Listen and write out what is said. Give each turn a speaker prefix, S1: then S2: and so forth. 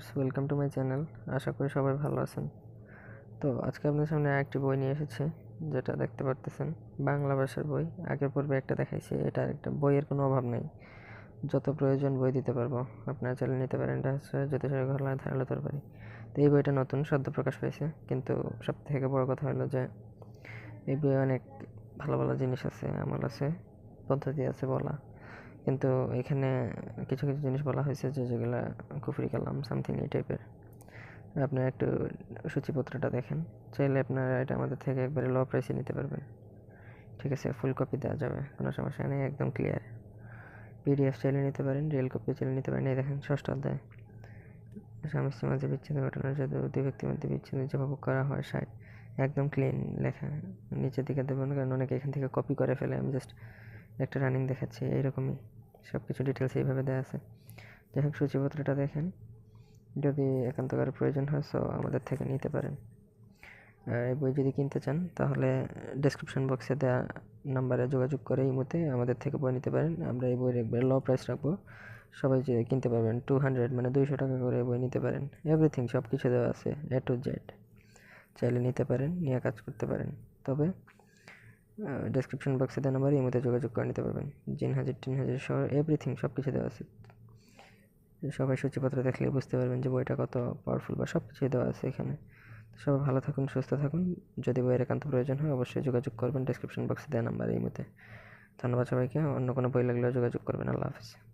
S1: Viewers welcome to my channel আশা করি সবাই ভালো আছেন। তো আজকে আপনার সামনে একটি বই নিয়ে এসেছি, যেটা দেখতে পারতেছেন। বাংলা ভাষার বই। আগের পূর্বে একটা দেখাইছি, এটা একটা বইয়ের কোনো অভাব নেই। যত প্রয়োজন বই দিতে পারব। আপনারা চাইলে নিতে পারেন। এটা হচ্ছে জ্যোতিষের ঘটনায় ধারালো তরবারি তো এই বইটা নতুন, সদ্য প্রকাশ পেয়েছে কিন্তু সব থেকে বড় কথা হলো যে, এই বইয়ে অনেক ভালো ভালো জিনিস আছে, আমল আছে, পদ্ধতি আছে, বলা। কিন্তু এখানে কিছু কিছু জিনিস বলা হয়েছে যে যেগুলো কুফরি কালাম সামথিং এই টাইপের আপনারা একটু সূচিপত্রটা দেখেন, চাইলে আপনারা এটা আমাদের থেকে একবারে লো প্রাইসে নিতে পারবেন। ঠিক আছে ফুল কপি দেওয়া যাবে, কোনো সমস্যা নেই, একদম ক্লিয়ার পিডিএফ চাইলে নিতে পারেন রিয়েল কপি চাইলে নিতে পারেন। এই দেখেন, ষষ্ঠ অধ্যায়। স্বামী স্ত্রীর মাঝে বিচ্ছেদ ঘটনার যদি দুই ব্যক্তির মধ্যে বিচ্ছেদ যেভাবে করা হয় সাইড একদম ক্লিন লেখা, নিচের দিকে দেবেন কারণ অনেকে এখান থেকে কপি করে ফেলে। আমি জাস্ট একটা রানিং দেখাচ্ছি, এইরকমই। সব কিছু ডিটেলস এইভাবে দেওয়া আছে। যাই হোক, সূচিপত্রটা দেখেন। যদি একান্তকার প্রয়োজন হয় সো আমাদের থেকে নিতে পারেন। আর এই বই যদি কিনতে চান, তাহলে ডেসক্রিপশন বক্সে দেওয়া নাম্বারে যোগাযোগ করে এই মতে আমাদের থেকে বই নিতে পারেন। আমরা এই বইয়ের একবার লো প্রাইস রাখব। সবাই যে কিনতে পারবেন টু হান্ড্রেড মানে দুইশো টাকা করে বই নিতে পারেন। এভরিথিং সব কিছু দেওয়া আছে এ টু জেড চাইলে নিতে পারেন, নিয়ে কাজ করতে পারেন। তবে ডেসক্রিপশন বক্সে দেওয়া নাম্বারে মধ্যে যোগাযোগ করে নিতে পারবেন। জিন হাজার, টিন হাজার সহ এভরিথিং সব কিছু দেওয়া আছে। সবাই সূচিপত্র দেখলে বুঝতে পারবেন যে বইটা কত পাওয়ারফুল বা সব কিছুই দেওয়া আছে এখানে। সবাই ভালো থাকুন, সুস্থ থাকুন। যদি বইয়ের একান্ত প্রয়োজন হয় অবশ্যই যোগাযোগ করবেন ডেসক্রিপশন বক্সে দেওয়া নাম্বার এই মধ্যে। ধন্যবাদ সবাইকে। অন্য কোনো বই লাগলেও যোগাযোগ করবেন। আল্লাহ হাফিজ।